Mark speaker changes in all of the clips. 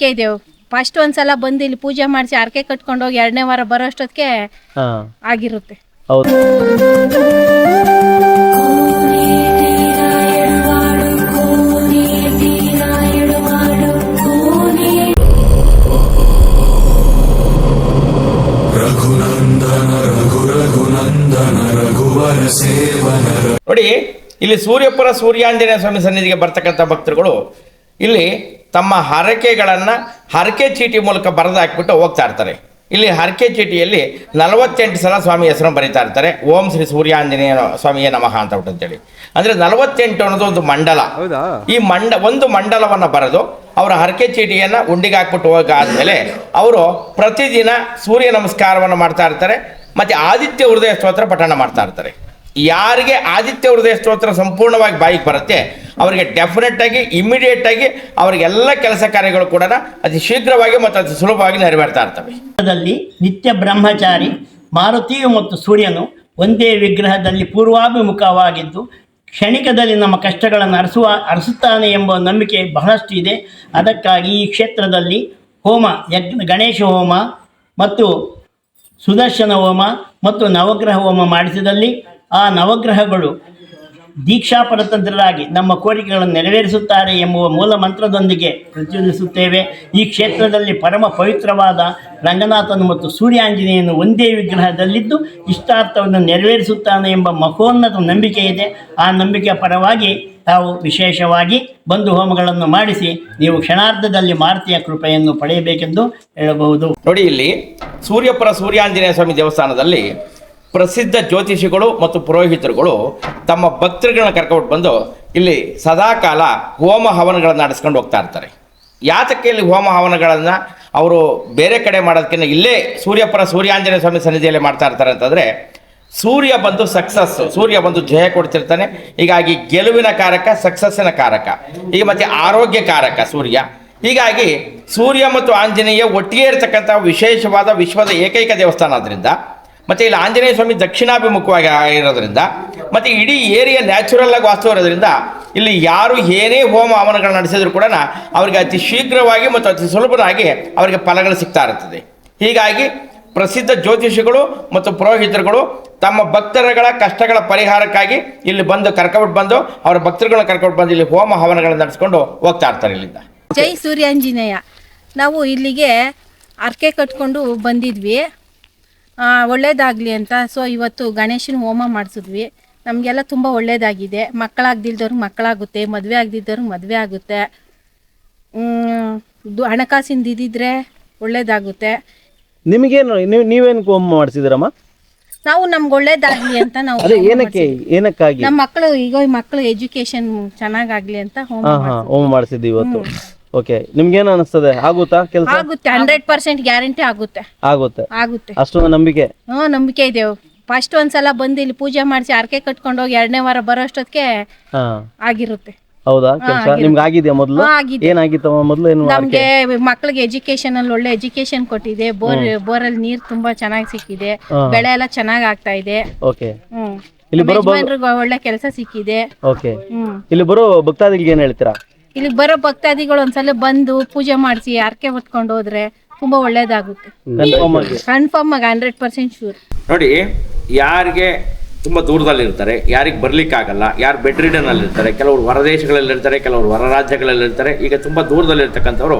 Speaker 1: ನಂಬಿಕೆ ಇದೆವು. ಫಸ್ಟ್ ಒಂದ್ಸಲ ಬಂದು ಇಲ್ಲಿ ಪೂಜೆ ಮಾಡಿಸಿ ಆರ್ಕೆ ಕಟ್ಕೊಂಡು ಹೋಗಿ ಎರಡನೇ ವಾರ ಬರೋ ಅಷ್ಟೊತ್ತಿಗೆ
Speaker 2: ಹಾ.
Speaker 1: ಆಗಿರುತ್ತೆ.
Speaker 2: ಹೌದು.
Speaker 3: ನೋಡಿ ಇಲ್ಲಿ ಸೂರ್ಯಪುರ ಸೂರ್ಯಾಂಜನೇಯ ಸ್ವಾಮಿ ಸನ್ನಿಧಿಗೆ ಬರ್ತಕ್ಕಂಥ ಭಕ್ತರುಗಳು ಇಲ್ಲಿ ತಮ್ಮ ಹರಕೆಗಳನ್ನು ಹರಕೆ ಚೀಟಿ ಮೂಲಕ ಬರೆದಾಕ್ಬಿಟ್ಟು ಹೋಗ್ತಾ ಇರ್ತಾರೆ. ಇಲ್ಲಿ ಹರಕೆ ಚೀಟಿಯಲ್ಲಿ ನಲವತ್ತೆಂಟು ಸಲ ಸ್ವಾಮಿ ಹೆಸರು ಬರೀತಾ ಇರ್ತಾರೆ. ಓಂ ಶ್ರೀ ಸೂರ್ಯಾಂಜನೇಯ ಸ್ವಾಮಿಯೇ ನಮಃ ಅಂತ ಬಿಟ್ಟು ಅಂತೇಳಿ ಅಂದರೆ ನಲವತ್ತೆಂಟು ಅನ್ನೋದು ಒಂದು ಮಂಡಲ. ಈ ಮಂಡ ಒಂದು ಮಂಡಲವನ್ನು ಬರೆದು ಅವರ ಹರಕೆ ಚೀಟಿಯನ್ನು ಉಂಡಿಗೆ ಹಾಕ್ಬಿಟ್ಟು ಹೋಗಾದ್ಮೇಲೆ ಅವರು ಪ್ರತಿದಿನ ಸೂರ್ಯ ನಮಸ್ಕಾರವನ್ನು ಮಾಡ್ತಾ ಇರ್ತಾರೆ. ಮತ್ತು ಆದಿತ್ಯ ಹೃದಯ ಸ್ತೋತ್ರ ಪಠಣ ಮಾಡ್ತಾ ಇರ್ತಾರೆ. ಯಾರಿಗೆ ಆದಿತ್ಯ ಹೃದಯ ಸ್ತೋತ್ರ ಸಂಪೂರ್ಣವಾಗಿ ಬಾಯಿಗೆ ಬರುತ್ತೆ ಅವರಿಗೆ ಡೆಫಿನೆಟ್ ಆಗಿ ಇಮಿಡಿಯೇಟ್ ಆಗಿ ಅವರಿಗೆಲ್ಲ ಕೆಲಸ ಕಾರ್ಯಗಳು ಕೂಡ ಅತಿ ಶೀಘ್ರವಾಗಿ ಮತ್ತು ಅತಿ ಸುಲಭವಾಗಿ ನೆರವೇರ್ತಾ ಇರ್ತವೆ.
Speaker 4: ನಿತ್ಯ ಬ್ರಹ್ಮಚಾರಿ ಮಾರುತಿಯು ಮತ್ತು ಸೂರ್ಯನು ಒಂದೇ ವಿಗ್ರಹದಲ್ಲಿ ಪೂರ್ವಾಭಿಮುಖವಾಗಿದ್ದು, ಕ್ಷಣಿಕದಲ್ಲಿ ನಮ್ಮ ಕಷ್ಟಗಳನ್ನು ಅರಸುವ, ಅರಸುತ್ತಾನೆ ಎಂಬ ನಂಬಿಕೆ ಬಹಳಷ್ಟು ಇದೆ. ಅದಕ್ಕಾಗಿ ಈ ಕ್ಷೇತ್ರದಲ್ಲಿ ಹೋಮ, ಯಜ್ಞ, ಗಣೇಶ ಹೋಮ ಮತ್ತು ಸುದರ್ಶನ ಹೋಮ ಮತ್ತು ನವಗ್ರಹ ಹೋಮ ಮಾಡಿಸಿದಲ್ಲಿ ಆ ನವಗ್ರಹಗಳು ದೀಕ್ಷಾಪರತಂತ್ರರಾಗಿ ನಮ್ಮ ಕೋರಿಕೆಗಳನ್ನು ನೆರವೇರಿಸುತ್ತಾರೆ ಎಂಬುವ ಮೂಲ ಮಂತ್ರದೊಂದಿಗೆ ಪ್ರಚೋದಿಸುತ್ತೇವೆ. ಈ ಕ್ಷೇತ್ರದಲ್ಲಿ ಪರಮ ಪವಿತ್ರವಾದ ರಂಗನಾಥನು ಮತ್ತು ಸೂರ್ಯಾಂಜನೇಯನು ಒಂದೇ ವಿಗ್ರಹದಲ್ಲಿದ್ದು ಇಷ್ಟಾರ್ಥವನ್ನು ನೆರವೇರಿಸುತ್ತಾನೆ ಎಂಬ ಮಹೋನ್ನತ ನಂಬಿಕೆ ಇದೆ. ಆ ನಂಬಿಕೆಯ ಪರವಾಗಿ ತಾವು ವಿಶೇಷವಾಗಿ ಬಂಧು ಹೋಮಗಳನ್ನು ಮಾಡಿಸಿ ನೀವು ಕ್ಷಣಾರ್ಧದಲ್ಲಿ ಮಾರುತಿಯ ಕೃಪೆಯನ್ನು ಪಡೆಯಬೇಕೆಂದು ಹೇಳಬಹುದು.
Speaker 3: ನೋಡಿ ಇಲ್ಲಿ ಸೂರ್ಯಪುರ ಸೂರ್ಯಾಂಜನೇಯ ಸ್ವಾಮಿ ದೇವಸ್ಥಾನದಲ್ಲಿ ಪ್ರಸಿದ್ಧ ಜ್ಯೋತಿಷಿಗಳು ಮತ್ತು ಪುರೋಹಿತರುಗಳು ತಮ್ಮ ಭಕ್ತರುಗಳನ್ನ ಕರ್ಕೊಂಡು ಬಂದು ಇಲ್ಲಿ ಸದಾಕಾಲ ಹೋಮ ಹವನಗಳನ್ನು ನಡೆಸ್ಕೊಂಡು ಹೋಗ್ತಾ ಇರ್ತಾರೆ. ಯಾತಕ್ಕೆ ಇಲ್ಲಿ ಹೋಮ ಹವನಗಳನ್ನು ಅವರು ಬೇರೆ ಕಡೆ ಮಾಡೋದಕ್ಕಿಂತ ಇಲ್ಲೇ ಸೂರ್ಯಪರ ಸೂರ್ಯಾಂಜನೇಯ ಸ್ವಾಮಿ ಸನ್ನಿಧಿಯಲ್ಲಿ ಮಾಡ್ತಾ ಇರ್ತಾರೆ ಅಂತಂದರೆ ಸೂರ್ಯ ಬಂದು ಸಕ್ಸಸ್ ಸೂರ್ಯ ಬಂದು ಜಯ ಕೊಡ್ತಿರ್ತಾನೆ. ಹೀಗಾಗಿ ಗೆಲುವಿನ ಕಾರಕ ಸಕ್ಸಸ್ಸಿನ ಕಾರಕ. ಈಗ ಮತ್ತೆ ಆರೋಗ್ಯ ಕಾರಕ ಸೂರ್ಯ. ಹೀಗಾಗಿ ಸೂರ್ಯ ಮತ್ತು ಆಂಜನೇಯ ಒಟ್ಟಿಗೆ ಇರತಕ್ಕಂಥ ವಿಶೇಷವಾದ ವಿಶ್ವದ ಏಕೈಕ ದೇವಸ್ಥಾನ ಆದ್ದರಿಂದ ಮತ್ತು ಇಲ್ಲಿ ಆಂಜನೇಯ ಸ್ವಾಮಿ ದಕ್ಷಿಣಾಭಿಮುಖವಾಗಿ ಆಗಿರೋದ್ರಿಂದ, ಮತ್ತು ಇಡೀ ಏರಿಯಾ ನ್ಯಾಚುರಲ್ ಆಗಿ ವಾಸ್ತು ಇರೋದ್ರಿಂದ ಇಲ್ಲಿ ಯಾರು ಏನೇ ಹೋಮ ಹವನಗಳನ್ನ ನಡೆಸಿದ್ರು ಕೂಡ ಅವರಿಗೆ ಅತಿ ಶೀಘ್ರವಾಗಿ ಮತ್ತು ಅತಿ ಸುಲಭವಾಗಿ ಅವರಿಗೆ ಫಲಗಳು ಸಿಗ್ತಾ ಇರ್ತದೆ ಹೀಗಾಗಿ ಪ್ರಸಿದ್ಧ ಜ್ಯೋತಿಷಿಗಳು ಮತ್ತು ಪುರೋಹಿತರುಗಳು ತಮ್ಮ ಭಕ್ತರುಗಳ ಕಷ್ಟಗಳ ಪರಿಹಾರಕ್ಕಾಗಿ ಇಲ್ಲಿ ಬಂದು ಕರ್ಕೊಂಡು ಬಂದು ಅವರ ಭಕ್ತರುಗಳನ್ನ ಕರ್ಕೊಂಡು ಬಂದು ಇಲ್ಲಿ ಹೋಮ ಹವನಗಳನ್ನ ನಡೆಸ್ಕೊಂಡು ಹೋಗ್ತಾ ಇರ್ತಾರೆ ಇಲ್ಲಿಂದ.
Speaker 1: ಜೈ ಸೂರ್ಯಾಂಜನೇಯ. ನಾವು ಇಲ್ಲಿಗೆ ಅರ್ಕೆ ಕಟ್ಕೊಂಡು ಬಂದಿದ್ವಿ. ಒಳ್ಳೇದಾಗಲಿ ಅಂತ. ಸೊ ಇವತ್ತು ಗಣೇಶನ ಹೋಮ ಮಾಡಿಸಿದ್ವಿ. ನಮಗೆಲ್ಲ ತುಂಬ ಒಳ್ಳೇದಾಗಿದೆ. ಮಕ್ಕಳಾಗ್ದಿಲ್ದವ್ರಿಗೆ ಮಕ್ಕಳಾಗುತ್ತೆ ಮದುವೆ ಆಗದಿದ್ದವ್ರಿಗೆ ಮದುವೆ ಆಗುತ್ತೆ. ಹಣಕಾಸಿಂದ ಇದ್ದಿದ್ರೆ ಒಳ್ಳೇದಾಗುತ್ತೆ.
Speaker 2: ನಿಮಗೇನು ನೀವು ನೀವೇನು ಹೋಮ ಮಾಡಿಸಿದ್ರಮ್ಮ?
Speaker 1: ನಾವು ನಮ್ಗೆ ಒಳ್ಳೇದಾಗ್ಲಿ ಅಂತ ನಾವು
Speaker 2: ಅದೇ ಏನಕ್ಕೆ ಏನಕ್ಕಾಗಿ?
Speaker 1: ನಮ್ಮ ಮಕ್ಕಳು ಈಗ ಮಕ್ಕಳು ಎಜುಕೇಶನ್ ಚೆನ್ನಾಗಾಗ್ಲಿ ಅಂತ ಹೋಮ
Speaker 2: ಹೋಮ ಮಾಡಿಸಿದ್ದು ಇವತ್ತು. ಓಕೆ ನಿಮ್ಗೇನು ಅನಿಸ್ತದೆ? ಆಗುತ್ತಾ ಕೆಲಸ?
Speaker 1: ಆಗುತ್ತೆ ಹಂಡ್ರೆಡ್ ಪರ್ಸೆಂಟ್ ಗ್ಯಾರಂಟಿ ಆಗುತ್ತೆ.
Speaker 2: ಆಗುತ್ತೆ.
Speaker 1: ಆಗುತ್ತೆ.
Speaker 2: ಅಷ್ಟೊಂದು ನಂಬಿಕೆ?
Speaker 1: ಹ್ಞೂ ನಂಬಿಕೆ ಇದೆ. ಫಸ್ಟ್ ಒಂದ್ಸಲ ಬಂದು ಇಲ್ಲಿ ಪೂಜೆ ಮಾಡಿಸಿ ಆರ್ಕೆ ಕಟ್ಕೊಂಡು ಹೋಗಿ ಎರಡನೇ ವಾರ ಬರೋ ಅಷ್ಟೊತ್ತಿಗೆ
Speaker 2: ಹಾ.
Speaker 1: ಆಗಿರುತ್ತೆ.
Speaker 2: ಹೌದಾ? ಕೆಲಸ. ನಿಮ್ಗೆ ಆಗಿದೆಯಾ ಮೊದಲು?
Speaker 1: ಹಾ, ಆಗಿದೆ.
Speaker 2: ಏನಾಗಿತ್ತಮ್ಮ ಮೊದಲು? ಏನು
Speaker 1: ನಮ್ಗೆ ಮಕ್ಳಿಗೆ ಎಜುಕೇಶನ್ ಅಲ್ಲಿ ಒಳ್ಳೆ ಎಜುಕೇಶನ್ ಕೊಟ್ಟಿದೆ. ಬೋರ್ ಅಲ್ಲಿ ನೀರ್ ತುಂಬಾ ಚೆನ್ನಾಗಿ ಸಿಕ್ಕಿದೆ.
Speaker 2: ಹಾ.
Speaker 1: ಬೆಳೆ ಎಲ್ಲ ಚೆನ್ನಾಗ್ ಆಗ್ತಾ ಇದೆ.
Speaker 2: Okay
Speaker 1: hmm.
Speaker 2: ಇಲ್ಲಿ
Speaker 1: ನಮ್ಮ
Speaker 2: ಬರೋ
Speaker 1: ಒಳ್ಳೆ ಕೆಲಸ ಸಿಕ್ಕಿದೆ.
Speaker 2: Okay
Speaker 1: hmm.
Speaker 2: ಇಲ್ಲಿ ಬರೋ ಭಕ್ತಾದಿಗಳಿಗೆ ಏನು ಹೇಳ್ತೀರಾ?
Speaker 1: ಇಲ್ಲಿ ಬರೋ ಭಕ್ತಾದಿಗಳು ಒಂದ್ಸಲ ಬಂದು ಪೂಜೆ ಮಾಡಿಸಿ ಹರಕೆ ಹೊತ್ಕೊಂಡು ಹೋದ್ರೆ ತುಂಬಾ ಒಳ್ಳೇದಾಗುತ್ತೆ.
Speaker 2: ಕನ್ಫರ್ಮ್ ಆಗಿ.
Speaker 1: ಕನ್ಫರ್ಮ್ ಆಗಿ ಹಂಡ್ರೆಡ್ ಪರ್ಸೆಂಟ್ ಶೂರ್
Speaker 3: ನೋಡಿ ಯಾರಿಗೆ ತುಂಬ ದೂರದಲ್ಲಿರ್ತಾರೆ ಯಾರಿಗೆ ಬರ್ಲಿಕ್ಕಾಗಲ್ಲ ಯಾರು ಬೆಡ್ ಇರ್ತಾರೆ ಕೆಲವರು ಹೊರದೇಶಗಳಲ್ಲಿರ್ತಾರೆ ಕೆಲವರು ಹೊರ ರಾಜ್ಯಗಳಲ್ಲಿರ್ತಾರೆ ಈಗ ತುಂಬಾ ದೂರದಲ್ಲಿ ಇರ್ತಕ್ಕಂಥವ್ರು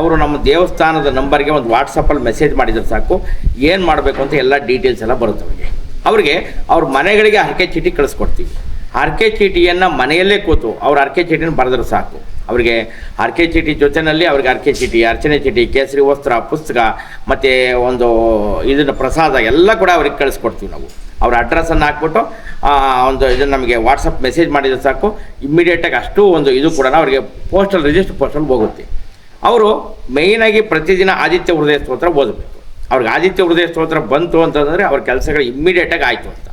Speaker 3: ಅವರು ನಮ್ಮ ದೇವಸ್ಥಾನದ ನಂಬರ್ಗೆ ಒಂದು ವಾಟ್ಸಪ್ಪಲ್ಲಿ ಮೆಸೇಜ್ ಮಾಡಿದ್ರೆ ಸಾಕು ಏನು ಮಾಡಬೇಕು ಅಂತ ಎಲ್ಲ ಡೀಟೇಲ್ಸ್ ಎಲ್ಲ ಬರುತ್ತೆ ಅವ್ರಿಗೆ. ಅವರಿಗೆ ಅವ್ರ ಮನೆಗಳಿಗೆ ಹರಕೆ ಚೀಟಿ ಕಳಿಸ್ಕೊಡ್ತೀವಿ. ಹರಕೆ ಚೀಟಿಯನ್ನು ಮನೆಯಲ್ಲೇ ಕೂತು ಅವ್ರ ಹರಕೆ ಚೀಟಿನ ಬರೆದ್ರೆ ಸಾಕು. ಅವರಿಗೆ ಹರಕೆ ಚೀಟಿ ಜೊತೆಯಲ್ಲಿ ಅವ್ರಿಗೆ ಹರಕೆ ಚೀಟಿ, ಅರ್ಚನೆ ಚೀಟಿ, ಕೇಸರಿ ವಸ್ತ್ರ, ಪುಸ್ತಕ, ಮತ್ತು ಒಂದು ಇದನ್ನು ಪ್ರಸಾದ ಎಲ್ಲ ಕೂಡ ಅವ್ರಿಗೆ ಕಳಿಸ್ಕೊಡ್ತೀವಿ ನಾವು. ಅವ್ರ ಅಡ್ರೆಸ್ಸನ್ನು ಹಾಕ್ಬಿಟ್ಟು ಒಂದು ಇದನ್ನು ನಮಗೆ ವಾಟ್ಸಪ್ ಮೆಸೇಜ್ ಮಾಡಿದ್ರೆ ಸಾಕು. ಇಮ್ಮಿಡಿಯೇಟಾಗಿ ಅಷ್ಟು ಒಂದು ಇದು ಕೂಡ ಅವರಿಗೆ ಪೋಸ್ಟಲ್ ರಿಜಿಸ್ಟರ್ ಪೋಸ್ಟಲ್ಲಿ ಹೋಗುತ್ತೆ. ಅವರು ಮೇಯ್ನಾಗಿ ಪ್ರತಿದಿನ ಆದಿತ್ಯ ಹೃದಯ ಸ್ತೋತ್ರ ಓದಬೇಕು. ಅವ್ರಿಗೆ ಆದಿತ್ಯ ಹೃದಯ ಸ್ತೋತ್ರ ಬಂತು ಅಂತಂದರೆ ಅವ್ರ ಕೆಲಸಗಳು ಇಮ್ಮಿಡಿಯೇಟಾಗಿ ಆಯಿತು ಅಂತ.